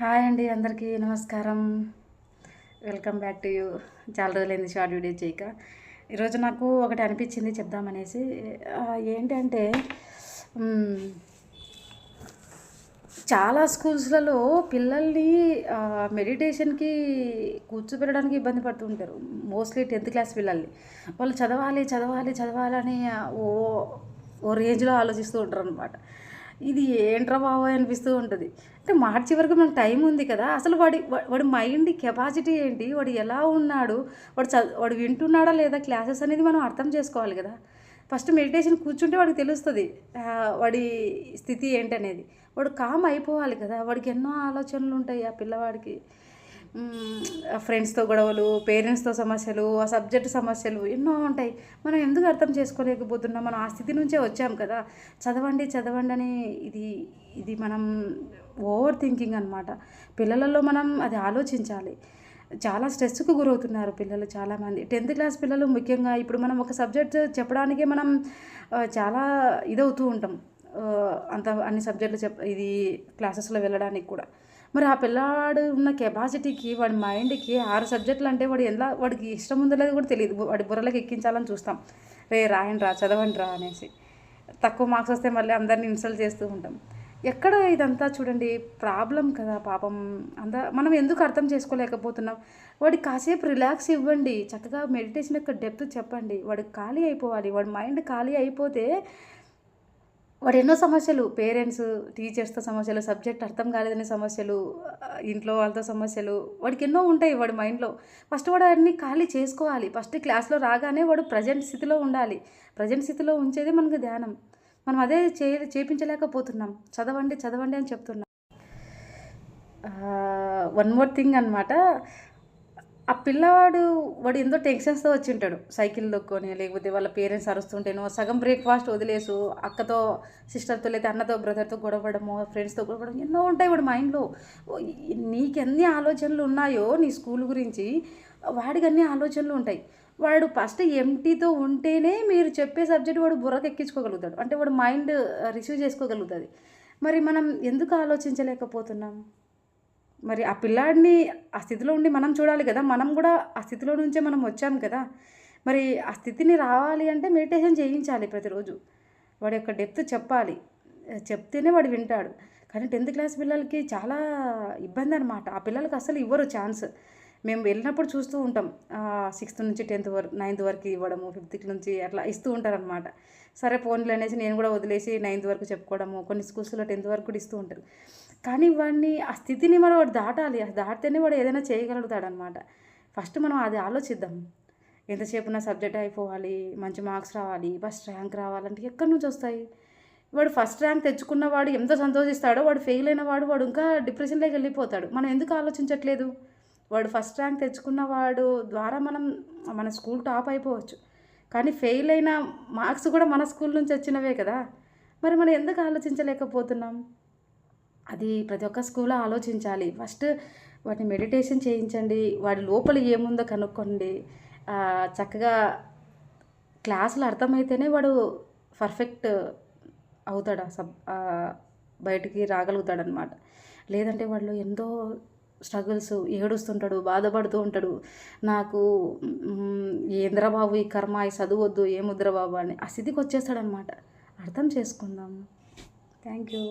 Hi అండి అందరికీ నమస్కారం. Welcome back to you. చాలా రోజులైంది షార్ట్ వీడియో చేయక. ఈరోజు నాకు ఒకటి అనిపించింది చెప్దామనేసి. ఏంటంటే చాలా స్కూల్స్లలో పిల్లల్ని మెడిటేషన్కి కూర్చోబెట్టడానికి ఇబ్బంది పడుతూ ఉంటారు. మోస్ట్లీ టెన్త్ క్లాస్ పిల్లల్ని. వాళ్ళు చదవాలి చదవాలి చదవాలని ఓ ఓ రేంజ్లో ఆలోచిస్తూ ఉంటారు అనమాట ఇది ఏంట్రా బాబు అనిపిస్తూ ఉంటుంది. అంటే మార్చి వరకు మనకు టైం ఉంది కదా. అసలు వాడి వాడి మైండ్ కెపాసిటీ ఏంటి? వాడు ఎలా ఉన్నాడు? వాడు వాడు వింటున్నాడా లేదా? క్లాసెస్ అనేది మనం అర్థం చేసుకోవాలి కదా. ఫస్ట్ మెడిటేషన్ కూర్చుంటే వాడికి తెలుస్తుంది వాడి స్థితి ఏంటనేది. వాడు కామ్ అయిపోవాలి కదా. వాడికి ఎన్నో ఆలోచనలు ఉంటాయి ఆ పిల్లవాడికి. ఫ్రెండ్స్తో గొడవలు పేరెంట్స్తో సమస్యలు ఆ సబ్జెక్ట్ సమస్యలు ఎన్నో ఉంటాయి. మనం ఎందుకు అర్థం చేసుకోలేకపోతున్నాం? మనం ఆ స్థితి నుంచే వచ్చాం కదా. చదవండి చదవండి అని ఇది ఇది మనం ఓవర్ థింకింగ్ అనమాట పిల్లలలో మనం అది ఆలోచించాలి. చాలా స్ట్రెస్కు గురవుతున్నారు పిల్లలు చాలామంది. టెన్త్ క్లాస్ పిల్లలు ముఖ్యంగా ఇప్పుడు మనం ఒక సబ్జెక్ట్ చెప్పడానికే మనం చాలా ఇదవుతూ ఉంటాం. అంత అన్ని సబ్జెక్టులు చెప్ ఇది క్లాసెస్లో వెళ్ళడానికి కూడా. మరి ఆ పిల్లాడు ఉన్న కెపాసిటీకి వాడి మైండ్కి ఆరు సబ్జెక్టులు అంటే వాడు ఎలా వాడికి ఇష్టం ఉందో లేదో కూడా తెలియదు. వాడి బుర్రలోకి ఎక్కించాలని చూస్తాం. రే రాయండి రా చదవండి రా అనేసి. తక్కువ మార్క్స్ వస్తే మళ్ళీ అందరిని ఇన్సల్ట్ చేస్తూ ఉంటాం. ఎక్కడ ఇదంతా చూడండి ప్రాబ్లం కదా పాపం. అంత మనం ఎందుకు అర్థం చేసుకోలేకపోతున్నాం? వాడికి కాసేపు రిలాక్స్ ఇవ్వండి. చక్కగా మెడిటేషన్ యొక్క డెప్త్ చెప్పండి. వాడికి ఖాళీ అయిపోవాలి. వాడి మైండ్ ఖాళీ అయిపోతే వాడు ఎన్నో సమస్యలు పేరెంట్స్ టీచర్స్తో సమస్యలు సబ్జెక్ట్ అర్థం కాలేదనే సమస్యలు ఇంట్లో వాళ్ళతో సమస్యలు వాడికి ఎన్నో ఉంటాయి వాడి మైండ్లో. ఫస్ట్ వాడు అన్ని ఖాళీ చేసుకోవాలి. ఫస్ట్ క్లాస్లో రాగానే వాడు ప్రజెంట్ స్థితిలో ఉండాలి. ప్రజెంట్ స్థితిలో ఉంచేది మనకు ధ్యానం. మనం అదే చే చేపించలేకపోతున్నాం. చదవండి చదవండి అని చెప్తున్నాం. వన్ మోర్ థింగ్ అనమాట ఆ పిల్లవాడు వాడు ఎంతో టెన్షన్స్తో వచ్చి ఉంటాడు సైకిల్ దొక్కొని లేకపోతే వాళ్ళ పేరెంట్స్ అరుస్తుంటేనో సగం బ్రేక్ఫాస్ట్ వదిలేసు అక్కతో సిస్టర్తో లేదా అన్నతో బ్రదర్తో గొడవడమో ఫ్రెండ్స్తో గొడవడం ఎన్నో ఉంటాయి వాడు మైండ్లో. నీకెన్ని ఆలోచనలు ఉన్నాయో నీ స్కూల్ గురించి వాడికి అన్ని ఆలోచనలు ఉంటాయి. వాడు ఫస్ట్ ఎంటీతో ఉంటేనే మీరు చెప్పే సబ్జెక్ట్ వాడు బుర్రకు ఎక్కించుకోగలుగుతాడు. అంటే వాడు మైండ్ రిసీవ్ చేసుకోగలుగుతుంది. మరి మనం ఎందుకు ఆలోచించలేకపోతున్నాం? మరి ఆ పిల్లాడిని ఆ స్థితిలో ఉండి మనం చూడాలి కదా. మనం కూడా ఆ స్థితిలో నుంచే మనం వచ్చాం కదా. మరి ఆ స్థితిని రావాలి అంటే మెడిటేషన్ చేయించాలి ప్రతిరోజు. వాడి యొక్క డెప్త్ చెప్పాలి. చెప్తేనే వాడు వింటాడు. కానీ టెన్త్ క్లాస్ పిల్లలకి చాలా ఇబ్బంది అనమాట ఆ పిల్లలకి అసలు ఇవ్వరు ఛాన్స్. మేము వెళ్ళినప్పుడు చూస్తూ ఉంటాం. సిక్స్త్ నుంచి టెన్త్ వరకు నైన్త్ వరకు ఇవ్వడము ఫిఫ్త్ నుంచి అట్లా ఇస్తూ ఉంటారనమాట సరే ఫోన్లు అనేసి నేను కూడా వదిలేసి నైన్త్ వరకు చెప్పుకోవడము కొన్ని స్కూల్స్లో టెన్త్ వరకు కూడా ఇస్తూ ఉంటారు. కానీ వాడిని ఆ స్థితిని మనం వాడు దాటాలి. అది దాటితేనే వాడు ఏదైనా చేయగలుగుతాడనమాట. ఫస్ట్ మనం అది ఆలోచిద్దాం. ఎంతసేపు నా సబ్జెక్ట్ అయిపోవాలి మంచి మార్క్స్ రావాలి ఫస్ట్ ర్యాంక్ రావాలంటే ఎక్కడి నుంచి వస్తాయి? వాడు ఫస్ట్ ర్యాంక్ తెచ్చుకున్న వాడు ఎంత సంతోషిస్తాడో వాడు ఫెయిల్ అయిన వాడు వాడు ఇంకా డిప్రెషన్లోకి వెళ్ళిపోతాడు. మనం ఎందుకు ఆలోచించట్లేదు? వాడు ఫస్ట్ ర్యాంక్ తెచ్చుకున్న వాడు ద్వారా మనం మన స్కూల్ టాప్ అయిపోవచ్చు. కానీ ఫెయిల్ అయిన మార్క్స్ కూడా మన స్కూల్ నుంచి వచ్చినవే కదా. మరి మనం ఎందుకు ఆలోచించలేకపోతున్నాం? అది ప్రతి ఒక్క స్కూల్లో ఆలోచించాలి. ఫస్ట్ వాటిని మెడిటేషన్ చేయించండి. వాడి లోపల ఏముందో కనుక్కోండి. చక్కగా క్లాసులు అర్థమైతేనే వాడు పర్ఫెక్ట్ అవుతాడు. ఆ సబ్ బయటికి రాగలుగుతాడు అనమాట లేదంటే వాళ్ళు ఎంతో స్ట్రగుల్స్ ఏడుస్తుంటాడు బాధపడుతూ ఉంటాడు. నాకు ఏంద్రబాబు ఈ కర్మ ఈ చదువద్దు ఏముద్ర బాబు అని ఆ స్థితికి వచ్చేస్తాడనమాట. అర్థం చేసుకుందాము థ్యాంక్ యూ